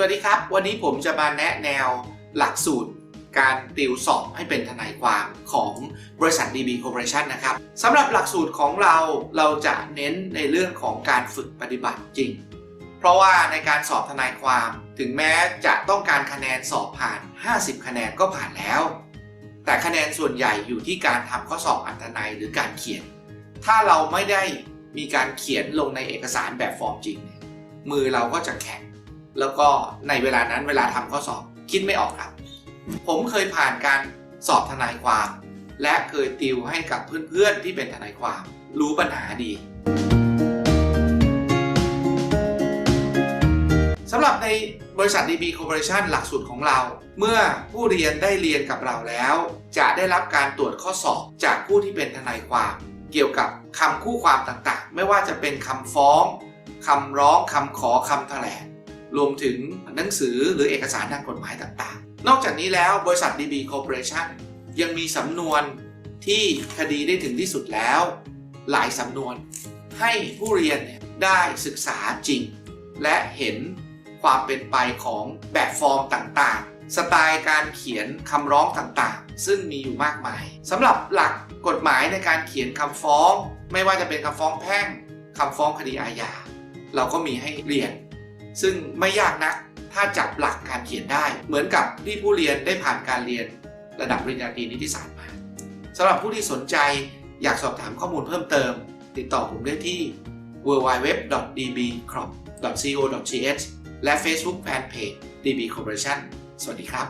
วัสดีครับ วันนี้ผมจะมาแนะแนวหลักสูตร การติวสอบให้เป็นทนายความของบริษัท DB Corporation นะครับสำหรับหลักสูตรของเราเราจะเน้นในเรื่องของการฝึกปฏิบัติจริง เพราะว่าในการสอบทนายความถึงแม้จะต้องการคะแนนสอบผ่าน 50 คะแนนก็ผ่านแล้ว แต่คะแนนส่วนใหญ่อยู่ที่การทำข้อสอบอันตนายหรือการเขียน ถ้าเราไม่ได้มีการเขียนลงในเอกสารแบบฟอร์มจริง มือเราก็จะแข็ง แล้วก็ในเวลานั้นเวลาทำข้อสอบคิดไม่ออกครับ ผมเคยผ่านการสอบทนายความ และเคยติวให้กับเพื่อนๆที่เป็นทนายความ รู้ปัญหาดีสำหรับในบริษัท DB Corporation หลักสูตรของเรา เมื่อผู้เรียนได้เรียนกับเราแล้ว จะได้รับการตรวจข้อสอบจากผู้ที่เป็นทนายความ เกี่ยวกับคำคู่ความต่างๆ ไม่ว่าจะเป็นคำฟ้องคำร้องคำขอคำแถลง รวมถึงหนังสือหรือเอกสารทางกฎหมายต่างๆ นอกจากนี้แล้วบริษัท DB Corporation ยังมีสำนวนที่คดีได้ถึงที่สุดแล้ว หลายสำนวนให้ผู้เรียนได้ศึกษาจริง และเห็นความเป็นไปของแบบฟอร์มต่างๆ สไตล์การเขียนคำร้องต่างๆ ซึ่งมีอยู่มากมายสำหรับหลักกฎหมายในการเขียนคำฟ้อง ไม่ว่าจะเป็นคำฟ้องแพ่งคำฟ้องคดีอาญาเราก็มีให้เรียน ซึ่งไม่ยากนักถ้าจับหลักการเขียนได้ เหมือนกับที่ผู้เรียนได้ผ่านการเรียนระดับปริญญาตรีนิติศาสตร์มาสำหรับผู้ที่สนใจอยากสอบถามข้อมูลเพิ่มเติม ติดต่อผมได้ที่ www.dbcrop.co.th และ Facebook Fanpage DB Corporation สวัสดีครับ